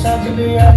সাজবে আর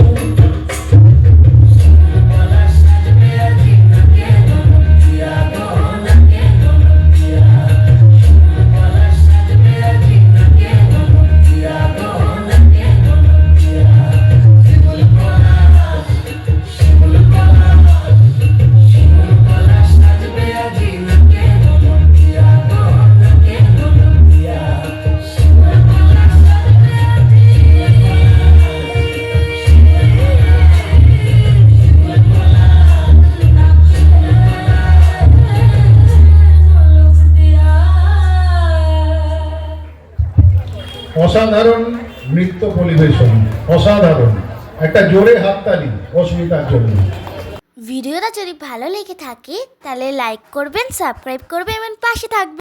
অসাধারণ নৃত্য পরিবেশন, অসাধারণ। একটা জোরে হাত তালি অস্মিতার জন্য। ভিডিওটা যদি ভালো লেগে থাকে, তাহলে লাইক করবেন সাবস্ক্রাইব করবেন এবং পাশে থাকবেন।